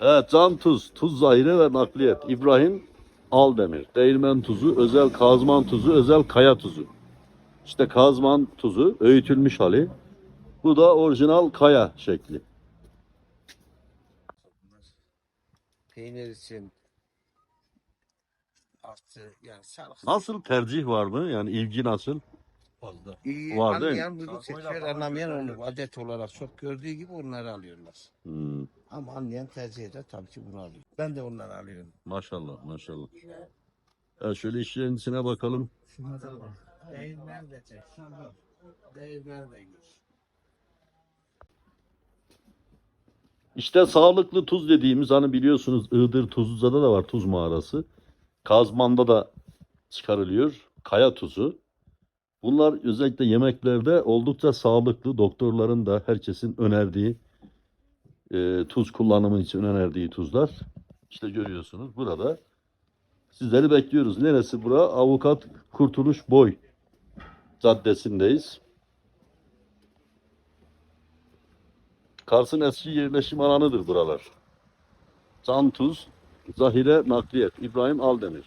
Evet, Can Tuz, Tuz Zahire ve Nakliyet. İbrahim Aldemir. Değirmen tuzu, özel kazman tuzu, özel kaya tuzu. İşte kazman tuzu, öğütülmüş hali. Bu da orijinal kaya şekli. Peynir için artı yani sağlık. Nasıl tercih var mı? Yani ilgi nasıl? Fazla. İyi Var değil mi? anlayan bunu seçer, anlamayan onu adet olarak çok gördüğü gibi onları alıyorlar. Hmm, Ama anlayan tercih eder tabii ki bunu alıyor. Ben de onları alıyorum. maşallah, maşallah. Ya şöyle işlerin içine bakalım. Değirmen de çek. Değirmen de gör. İşte sağlıklı tuz dediğimiz hani biliyorsunuz Iğdır Tuzluca'da da var tuz mağarası. Kazman'da da çıkarılıyor. Kaya tuzu. Bunlar özellikle yemeklerde oldukça sağlıklı. Doktorların da herkesin önerdiği e, tuz kullanımı için önerdiği tuzlar. İşte görüyorsunuz burada. Sizleri bekliyoruz. Neresi bura? Avukat Kurtuluş Boy Caddesi'ndeyiz. Kars'ın eski yerleşim alanıdır buralar. Can Tuz, Zahire Nakliyet, İbrahim Aldemir.